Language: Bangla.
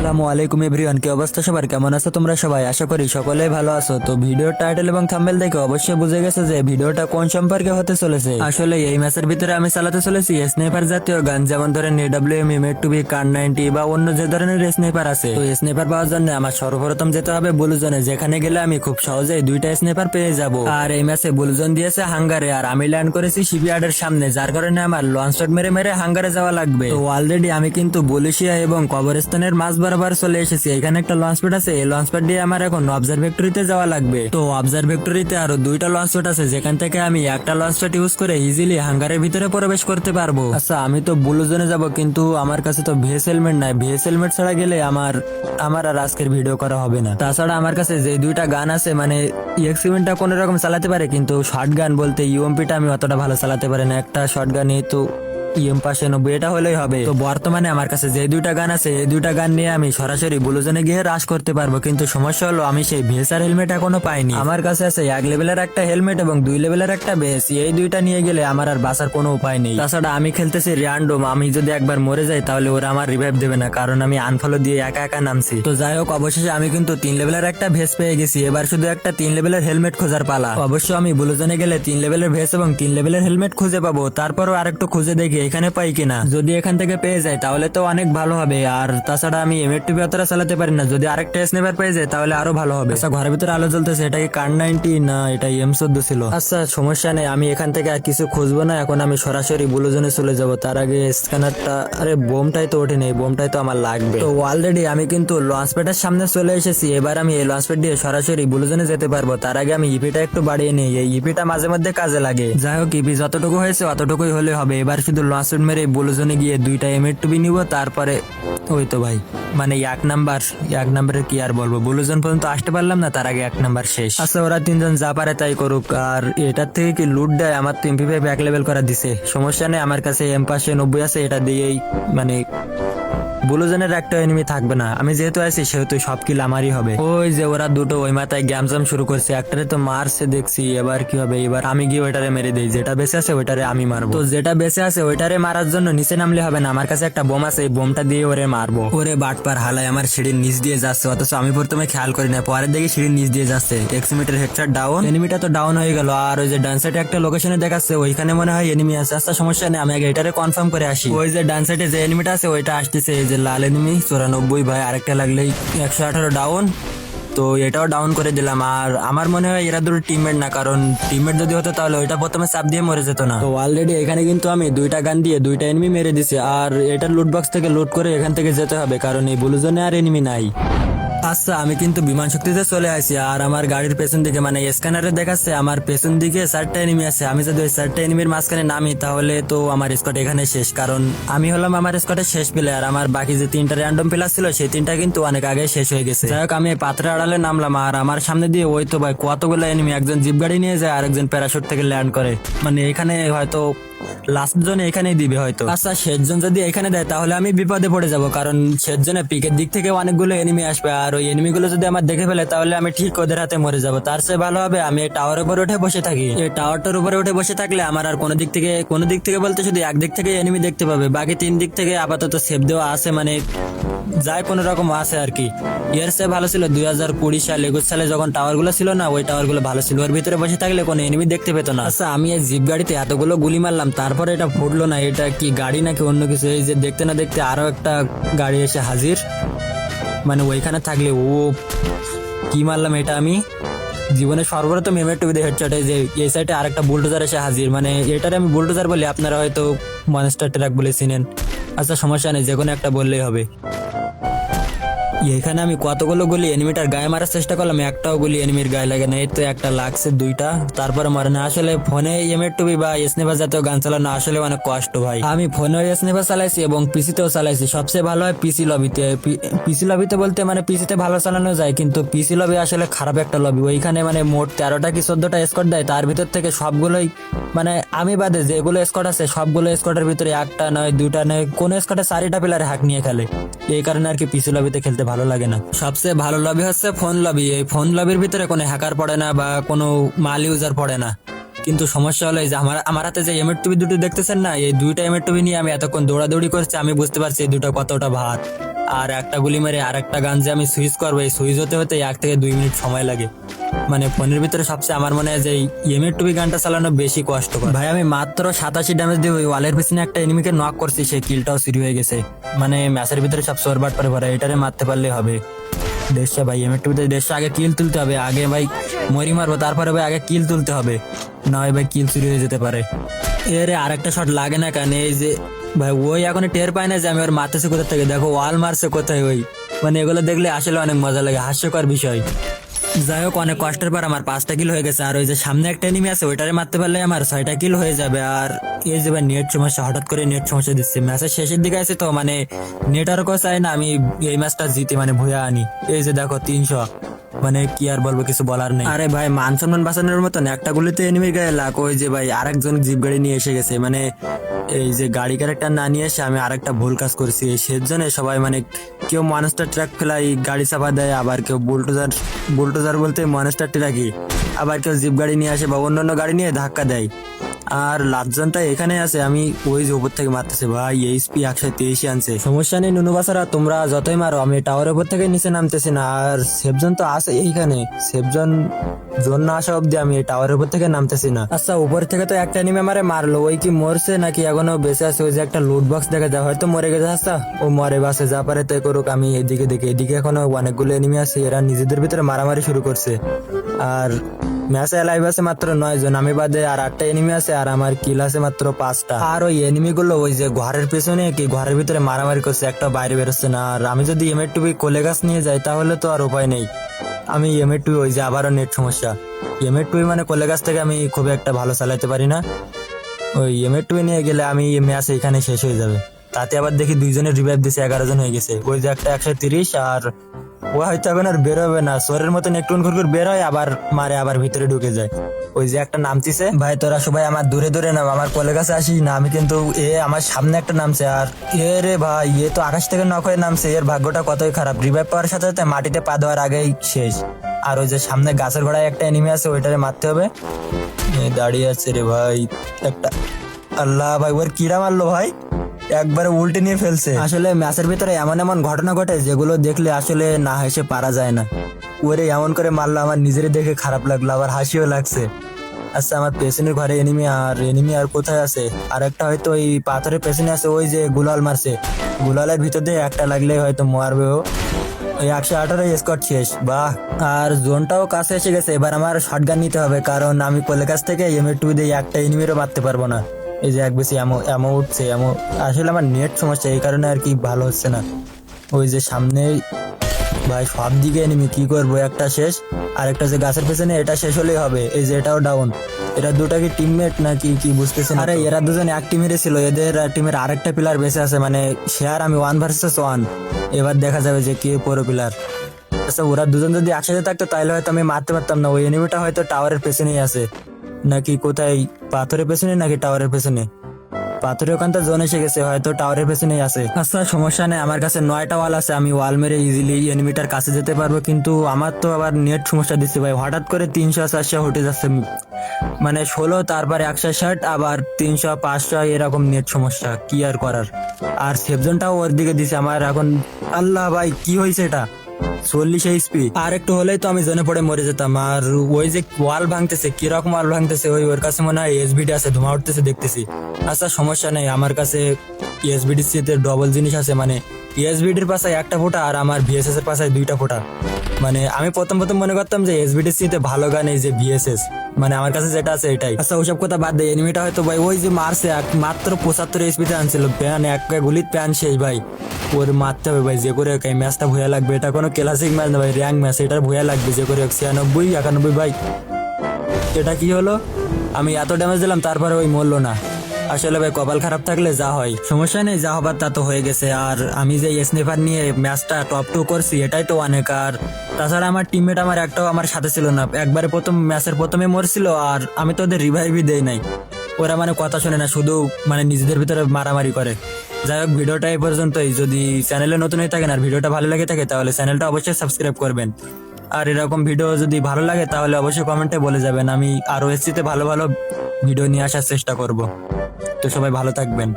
আসসালামু আলাইকুম এভরিওয়ান, কি অবস্থা সবার? কেমন আছো তোমরা সবাই? আশা করি সকলেই ভালো আছো। তো ভিডিওর টাইটেল এবং থাম্বেল দেখে অবশ্যই বুঝে গেছো যে ভিডিওটা কোন সম্পর্কে হতে চলেছে। আসলে এই ম্যাচের ভিতরে আমি চালাতে চলেছি স্নাইপার জাতীয় গান, যেমন ধরেন A W M M two B kar ninety বা অন্য যে ধরনের স্নাইপার আছে। তো স্নাইপার পাওয়ার জন্য আমার সর্বপ্রথম যেতে হবে বুলুজনে। যেখানে গেলে আমি খুব সহজেই দুইটা স্নাইপার পেয়ে যাব। আর এই ম্যাচে বুলুজন দিয়েছে হাঙ্গারে, আর আমি ল্যান্ড করেছি শিপইয়ার্ডের সামনে, যার কারণে আমার লঞ্চ শট মেরে মেরে হাঙ্গারে যাওয়া লাগবে। তো অলরেডি আমি কিন্তু বলিশিয়া এবং কবরস্থানের মাঝ বরাবর চলে এসেছি। এখানে একটা লঞ্চ প্যাড আছে। এই লঞ্চ প্যাড দিয়ে আমার এখন অবজারভেক্টরিতে যাওয়া লাগবে। তো অবজারভেক্টরিতে আরও দুইটা লঞ্চ প্যাড আছে। যেখান থেকে আমি একটা লঞ্চ প্যাড ইউজ করে ইজিলি হাঙ্গারের ভিতরে প্রবেশ করতে পারব। আচ্ছা আমি তো ব্লু জোনে যাব, কিন্তু আমার কাছে তো ভেস হেলমেট নাই। ভেস হেলমেট ছাড়া গেলে আমার আমার আর আজকের ভিডিও করা হবে না। তাছাড়া আমার কাছে যে দুইটা গান আছে মানে ইএক্সিমেন্টটা কোনো রকম চালাতে পারে, কিন্তু শর্ট গান বলতে ইউএমপিটা আমি অতটা ভালো চালাতে পারি না। একটা শর্ট গানে তো ইএম নব্বই এটা হলেই হবে। তো বর্তমানে আমার কাছে যে দুইটা গান আছে, এই দুইটা গান নিয়ে আমি সরাসরি ব্লুজনে গিয়ে রাশ করতে পারব, কিন্তু সমস্যা হলো আমি সেই ভেসার হেলমেট এখনও পাইনি। আমার কাছে আছে এক লেভেলের একটা হেলমেট এবং দুই লেভেলের একটা বেস, এই দুইটা নিয়ে গেলে আমার আর বাঁচার কোনো উপায় নেই। তাছাড়া আমি খেলতেছি র্যান্ডম, আমি যদি একবার মরে যাই তাহলে ওরা আমার রিভাইভ দেবে না, কারণ আমি আনফলো দিয়ে একা একা নামছি। তো যাই হোক, অবশেষে আমি কিন্তু তিন লেভেলের একটা ভেস পেয়ে গেছি, এবার শুধু একটা তিন লেভেলের হেলমেট খোঁজার পালা। অবশ্য আমি ব্লুজনে গেলে তিন লেভেলের ভেস এবং তিন লেভেলের হেলমেট খুঁজে পাবো, তারপরও আরেকটু খুঁজে দেখি এখানে পাই কিনা? যদি এখান থেকে পেয়ে যাই তাহলে তো অনেক ভালো হবে। আর তাছাড়া আমি এমএর টিভি অতটা চালাতে পারি না। যদি আরেকটা স্নেপার পেয়ে যাই তাহলে আরও ভালো হবে। আচ্ছা ঘরের ভিতরে আলো জ্বলতেছে, এটা কি কার নাইনটি না, এটা এম চোদ্দ ছিল। আচ্ছা সমস্যা নেই, আমি এখান থেকে আর কিছু খুঁজবো না। এখন আমি সরাসরি ব্লুজনে চলে যাব। তার আগে স্ক্যানারটা আরে, বোমটাই তো ওঠেনি। বোমটাই তো আমার লাগবে। তো অলরেডি আমি কিন্তু লঞ্চ প্যাডের সামনে চলে এসেছি। এবার আমি এই লঞ্চ প্যাড দিয়ে সরাসরি ব্লুজনে যেতে পারব। তার আগে আমি ইপিটা একটু বাড়িয়ে নিই। এই ইপিটা মাঝে মধ্যে কাজে লাগে। যাই হোক ইপি যতটুকু হয়েছে, অতটুকুই হলে হবে। এবার শুধু প্যাড মেরে, ব্লুজনে গিয়ে দুইটা এমএর টুবি নিব, তারপরে ওই তো ভাই। মানে এক নাম্বার, এক নাম্বারের কি আর বলব? ব্লুজন পর্যন্ত আসতে পারলাম না, তার আগে এক নাম্বার শেষ। আচ্ছা ওরা তিনজন যা পারে তাই করুক। আর এটার থেকে কি লুট দেয়? আমার তো এমপি ফাইভ এক লেভেল করা দিছে। সমস্যা নেই, আমার কাছে এম পাশে নব্বই আছে, এটা দিয়েই মানে ব্লুজনের একটা এনিমি থাকবে না। আমি যেহেতু আছি, সেহেতু সব কিল আমারই হবে। ওই যে ওরা দুটো ওই মাথায় গ্যাম জাম শুরু করছে, একটারে তো মারছে দেখছি, এবার কি হবে? এবার আমি গিয়ে ওইটারে মেরে দিই। যেটা বেঁচে আছে, ওইটারে আমি মারবো। তো যেটা বেঁচে আছে, ওইটারে মারার জন্য নিচে নামলে হবে না। আমার কাছে একটা বোম আছে, এই বোমটা দিয়ে ওরে মারবো। ওরে বাটপার হালাই আমার সিঁড়ির নিচ দিয়ে যাচ্ছে। অথচ আমি প্রথমে খেয়াল করি না। পরের দিকে সিঁড়ির নিচ দিয়ে যাচ্ছে। এক্সিমিটার হেডশট ডাউন এনিমিটা তো ডাউন হয়ে গেল। আর ওই যে ডান সাইডে একটা লোকেশনে দেখাচ্ছে, ওইখানে মনে হয় এনিমি আছে। আচ্ছা সমস্যা নেই, আমি আগে এটারে কনফার্ম করে আসি। ওই যে ডান সাইডে যে এনিমিটা আছে, ওইটা আসতেছে, এই যে লাল এনিমি, চুরানব্বই ভাই, আরেকটা লাগলেই একশো আঠারো ডাউন তো এটাও ডাউন করে দিলাম। আর আমার মনে হয় এরা দুটো টিমমেট না, কারণ টিমমেট যদি হতো তাহলে ওইটা প্রথমে চাপ দিয়ে মরে যেত না। তো অলরেডি এখানে কিন্তু আমি দুইটা গান দিয়ে দুইটা এনিমি মেরে দিছি। আর এটা লুট বক্স থেকে লুট করে এখান থেকে যেতে হবে, কারণ এই ব্লু জোনে আর এনিমি নাই। আচ্ছা আমি কিন্তু বিমান শক্তিতে চলে আসি আর আমার গাড়ির পেছন দিকে মানে স্ক্যানারে দেখাচ্ছে, আমার পেছন দিকে চারটা এনিমি আছে। আমি যদি ওই চারটা এনিমির মাঝখানে নামি, তাহলে তো আমার স্কট এখানে শেষ। কারণ আমি হলাম আমার স্কটের শেষ প্লেয়ার আমার বাকি যে তিনটা র্যান্ডম প্লেয়ার ছিল, সেই তিনটা কিন্তু অনেক আগে শেষ হয়ে গেছে। যাই হোক, আমি পাত্রে আড়ালে নামলাম আর আমার সামনে দিয়ে ওই তো ভাই কতগুলো এনিমি একজন জিপ গাড়ি নিয়ে যায় আর একজন প্যারাশুট থেকে ল্যান্ড করে। মানে এখানে হয়তো লাস্ট জনে এখানেই দিবে হয়তো। আচ্ছা শেষ যদি এখানে দেয়, তাহলে আমি বিপদে পড়ে যাব, কারণ শেষ পিকের দিক থেকে অনেকগুলো এনিমি আসবে, আর ওই এনিমি গুলো যদি আমার দেখে ফেলে, তাহলে আমি ঠিক ওদের হাতে মরে যাব। তার চেয়ে ভালো হবে, আমি এই টাওয়ারের উপরে উঠে বসে থাকি। এই টাওয়ারটার উপরে উঠে বসে থাকলে আমার আর কোনো দিক থেকে, কোনো দিক থেকে বলতে শুধু এক দিক থেকে এনিমি দেখতে পাবে, বাকি তিন দিক থেকে আপাতত সেভ দেওয়া আছে মানে যায় কোনো রকম আছে আর কি। এর চেয়ে ভালো ছিল, দুই হাজার কুড়ি সাল, একুশ সালে যখন টাওয়ারগুলো ছিল না, ওই টাওয়ারগুলো ভালো ছিল। ওর ভিতরে বসে থাকলে কোনো এনিমি দেখতে পেতো না। আচ্ছা আমি এই জিপ গাড়িতে এতগুলো গুলি মারলাম তারপরে এটা ফুটলো না, এটা কি গাড়ি নাকি অন্য কিছু? এই যে দেখতে না দেখতে আরও একটা গাড়ি এসে হাজির। মানে ওইখানে থাকলে, ও কি মারলাম এটা আমি? জীবনে সর্বপ্রথম এমএর টুবিতে ওটা যে, এই সাইডে আরেকটা বুলডোজার এসে হাজির। মানে এটারে আমি বুলডোজার বলি, আপনারা হয়তো মনস্টার ট্রাক বলে চিনেন। আচ্ছা সমস্যা নেই, যে কোনো একটা বললেই হবে। এখানে আমি কতগুলো গুলি এনিমিটার গায়ে মারার চেষ্টা করলাম? একটাও গুলি এনিমির গায়ে লাগে না এই তো একটা লাগছে দুইটা, তারপরে মারে না। আসলে ফোনে এমএর টুবি বা স্নেভার জাতীয় গান চালানো আসলে অনেক কষ্ট ভাই। আমি ফোনে স্নেভার চালাইছি এবং পিসিতেও চালাইছি। সবচেয়ে ভালো হয় পিসি লবিতে। পিসি লবিতে বলতে মানে পিসিতে ভালো চালানো যায়, কিন্তু পিসি লবি আসলে খারাপ একটা লবি। ওইখানে মানে মোট তেরোটা কি চোদ্দটা স্কট দেয়, তার ভিতর থেকে সবগুলোই মানে আমি বাদে যেগুলো স্কট আছে, সবগুলো স্কটের ভিতরে একটা নয়, দুইটা নয়, কোন স্কটে চারিটা প্লেয়ার হাক নিয়ে খেলে। এই কারণে আর কি পিসি লবিতে খেলতে ভালো লাগে না। সবচেয়ে ভালো লবি হচ্ছে ফোন লবি এই ফোন লবির ভিতরে কোনো হ্যাকার পড়ে না বা কোনো মাল ইউজার পড়ে না। কিন্তু সমস্যা হলো যে আমার আমার হাতে যে এমএর টুবি দুটো দেখতেছেন না, এই দুইটা এমএর টুবি নিয়ে আমি এতক্ষণ দৌড়াদৌড়ি করছি, আমি বুঝতে পারছি এই দুটো কতটা ভাত আর একটা গুলি মেরে আর একটা গান যে আমি সুইচ করব, এই সুইচ হতে হতে এক থেকে দুই মিনিট সময় লাগে। মানে ফোনের ভিতরে সবচেয়ে আমার মনে হয় যে এমএর টুবি গানটা চালানো বেশি কষ্ট ভাই, আমি মাত্র সাতাশি ড্যামেজ দিয়ে ওই ওয়ালের পিছনে একটা এনিমিকে নক করছি, সেই কিলটাও চুরি হয়ে গেছে। মানে ম্যাচের ভিতরে সব সোরবাট পরে ভরা এটারে মারতে পারলে হবে। দেড়শো ভাই এমএর টুবিতে দেড়শো আগে কিল তুলতে হবে, আগে ভাই মরি মারবো, তারপরে ভাই আগে কিল তুলতে হবে। নয় ভাই কিল চুরি হয়ে যেতে পারে। এরে আরেকটা শট লাগে না কেন, এই যে ভাই, ওই এখন টের পায় না যে আমি ওর মারতেছি কোথা থেকে? দেখো, ওয়াল মারছে কোথায় ওই? মানে এগুলো দেখলে আসলে অনেক মজা লাগে, হাস্যকর বিষয়। যাই হোক, অনেক কষ্টের পর আমার পাঁচটা কিল হয়ে গেছে। আর ওই যে সামনে একটা এনিমি আছে, ওইটারে মারতে পারলে আমার ছয়টা কিল হয়ে যাবে। আর এই যে নেট সমস্যা, হঠাৎ করে নেট সমস্যা দিচ্ছে। ম্যাচের শেষের দিকে আছে তো মানে নেটওয়ার্কও চাই না, আমি এই ম্যাচটা জিতি মানে ভুয়া আনি। এই যে দেখো, তিনশো। মানে কি আর বলব, কিছু বলার নেই। আরে ভাই মান সম্মান বাঁচানোর মতন একটা গুলিতে এনিমির গায়ে লাগ, ওই যে ভাই আরেকজন জিপ গাড়ি নিয়ে এসে গেছে। মানে এই যে গাড়ি ক্যারেক্টার না নিয়ে এসে আমি আরেকটা ভুল কাজ করছি। সেজন্য সবাই মানে কেউ মনস্টার ট্রাক ফেলাই গাড়ি চাপা দেয়, আবার কেউ বুলটোজার বুলটোজার বলতে মনস্টার ট্রাকই আবার কেউ জিপ গাড়ি নিয়ে আসে বা অন্যান্য গাড়ি নিয়ে ধাক্কা দেয়। আর লাটজনটা এখানে আছে, আমি ওই যে উপর থেকে মারতেছে ভাই, এইচপি একশো তেইশে আনছে। সমস্যা নেই নুনু বাসারা তোমরা যতই মারো, আমি টাওয়ারের উপর থেকে নিচে নামতেছি না, আর সেফজন তো আছে এইখানে। সেফজন, জোন না আসা অব্দি আমি টাওয়ারের উপর থেকে নামতেছি না। আচ্ছা উপর থেকে তো একটা নিমে মারে মারলো, ওই কি মরছে নাকি এখনও বেঁচে আছে? ওই যে একটা লুট বক্স দেখা যায়, হয়তো মরে গেছে আচ্ছা। ও মরে বাসে যা পারে তাই করুক, আমি এদিকে দেখি, এদিকে এখনও অনেকগুলো এনিমি আছে, এরা নিজেদের ভিতরে মারামারি শুরু করছে। আর ম্যাচে লাইভ আছে মাত্র নয় জন। আমি বাদে আর আটটা এনিমি আছে আর আমার কিল আছে মাত্র পাঁচটা। আর ওই এনিমি গুলো ওই যে ঘরের পেছনে কি ঘরের ভিতরে মারামারি করছে, একটা বাইরে বেরোচ্ছে না। আর আমি যদি এম এর টুবি কোলে গাছ নিয়ে যাই, তাহলে তো আর উপায় নেই। আমি এম এর টুবি ওই যে আবারও নেট সমস্যা। এম এর টুবি মানে কোলে গাছ থেকে আমি খুব একটা ভালো চালাতে পারি না। ওই এম এর টুবি নিয়ে গেলে আমি ম্যাচ এখানে শেষ হয়ে যাবে। তাতে আবার দেখি দুইজনের রিভাইভ দিছে, এগারো জন হয়ে গেছে। ওই যে একটা একশো তিরিশ আর ও হয়তো এখন আর বেরোবে না। সোরের মতন একটু করে বের হয়, আবার মারে, আবার ভিতরে ঢুকে যায়। ওই যে একটা নামতিছে, ভাই, তোরা সবাই আমার দূরে দূরে নাম, আমার কোলে কাছে আসিস না, আমি কিন্তু এ আমার সামনে একটা নামছে, আর এ রে ভাই, এ তো আকাশ থেকে নক হয়ে নামছে, এর ভাগ্যটা কতই খারাপ। রিভাইভ পাওয়ার সাথে সাথে মাটিতে পা দেওয়ার আগেই শেষ। আর ওই যে সামনে গাছের গোড়ায় একটা এনিমি আছে, ওইটারে মারতে হবে। দাঁড়িয়ে আছে রে ভাই, একটা আল্লাহ ভাই, ওর কিরা মারলো ভাই? একবারে উল্টে নিয়ে ফেলছে। আসলে ম্যাচের ভিতরে এমন এমন ঘটনা ঘটে যেগুলো দেখলে আসলে না হেসে পারা যায় না। ওরে এমন করে মারলো, আমার নিজের দেখে খারাপ লাগল, আবার হাসিও লাগছে। আচ্ছা আমার পেছনের ঘরে এনিমি আর এনিমি আর কোথায় আছে? আর একটা হয়তো ওই পাথরের পেছনে আছে, ওই যে গুলাল মারছে। গুলালের ভিতর দিয়ে একটা লাগলে হয়তো মারবে ও। ওই একশো আঠারো স্কট শেষ। বাহ, আর জোনটাও কাছে এসে গেছে, এবার আমার শটগান নিতে হবে, কারণ আমি কোলের কাছ থেকে এম টু দিয়ে একটা এনিমিরও মারতে পারব না। এই যে এক বেশি এমো এমো উঠছে এমো আসলে আমার নেট সমস্যা এই কারণে আর কি ভালো হচ্ছে না। ওই যে সামনে ভাই সব দিকে এনিমি কি করব? একটা শেষ আর একটা যে গাছের পেছনে এটা শেষ হলেই হবে। এই যে এটাও ডাউন এরা দুটা কি টিমমেট নাকি কি বুঝতেছে আরে এরা দুজন এক টিমেরই ছিল এদের টিমের আরেকটা প্লেয়ার বেঁচে আছে মানে শেয়ার আমি ওয়ান ভার্সেস ওয়ান এবার দেখা যাবে যে কে পুরো প্লেয়ার আচ্ছা ওরা দুজন যদি একসাথে থাকতো তাহলে হয়তো আমি মারতে পারতাম না। ওই এনিমিটা হয়তো টাওয়ারের পেছনেই আছে। নাকি কোথায়? পাথরের পেছনে নাকি টাওয়ারের পেছনে? পাথরের ওখান তো জোন এসে গেছে, হয়তো টাওয়ারের পেছনেই আছে। আচ্ছা সমস্যা নেই, আমার কাছে নয়টা ওয়াল আছে, আমি ওয়াল মেরে ইজিলি এনিমিটার কাছে যেতে পারব, কিন্তু আমার তো আবার নেট সমস্যা দিচ্ছে ভাই। হঠাৎ করে তিনশো, চারশো হটে যাচ্ছে মানে ষোলো, তারপরে একশো ষাট, আবার তিনশো, পাঁচশো, এরকম নেট সমস্যা, কি আর করার? আর সেফজনটাও ওর দিকে দিছে, আমার এখন আল্লাহ ভাই, কি হয়েছে এটা? চল্লিশ এইচপি আর একটু হলেই তো আমি জেনে পড়ে মরে যেতাম। আর ওই যে ওয়াল ভাঙতেছে, কীরকম ওয়াল ভাঙতেছে, ওই ওর কাছে মনে হয় এসবিডি আছে, ধোঁয়া উঠতেছে দেখতেছি। আচ্ছা সমস্যা নেই, আমার কাছে এসবিডি তে ডবল জিনিস আছে মানে এসবিডির পাশায় একটা ফোঁটা আর আমার ভিএসএস এর পাশায় দুইটা ফোঁটা। মানে আমি প্রথম প্রথম মনে করতাম যে এসবিডি তে ভালো গান এই যে ভিএসএস মানে আমার কাছে যেটা আছে এটাই। আচ্ছা ওসব কথা বাদ দেয় এনিমিটা হয়তো ভাই ওই যে মারছে, এক- মাত্র পঁচাত্তর এসপিতে আনছিল। প্যান, এক গুলির প্যান শেষ ভাই। ওর মারতে হবে ভাই, যে করে এই ম্যাচটা ভুয়া লাগবে। এটা কোনো ক্লাসিক ম্যাচ না ভাই, র্যাঙ্ক ম্যাচ, এটার ভুয়া লাগবে, যে করে ছিয়ানব্বই, একানব্বই ভাই। এটা কি হলো? আমি এত ড্যামেজ দিলাম, তারপরে ওই মরলো না। আসলে ভাই, কপাল খারাপ থাকলে যা হয়। সমস্যা নেই, যা হবার তা তো হয়ে গেছে। আর আমি যে স্নেপার নিয়ে ম্যাচটা টপ টু করছি, এটাই তো অনেক। আর তাছাড়া আমার টিমমেট আমার একটাও আমার সাথে ছিল না। একবারে প্রথম, ম্যাচের প্রথমে মরছিল, আর আমি তো ওদের রিভাইভই দেই নাই। ওরা মানে কথা শোনে না, শুধু মানে নিজেদের ভিতরে মারামারি করে। যাই হোক, ভিডিওটা এই পর্যন্তই। যদি চ্যানেলে নতুন হয়ে থাকেন আর ভিডিওটা ভালো লাগে থাকে, তাহলে চ্যানেলটা অবশ্যই সাবস্ক্রাইব করবেন। আর এরকম ভিডিও যদি ভালো লাগে, তাহলে অবশ্যই কমেন্টে বলে যাবেন। আমি আরও এসছিতে ভালো ভালো ভিডিও নিয়ে আসার চেষ্টা করব। তো সবাই ভালো থাকবেন।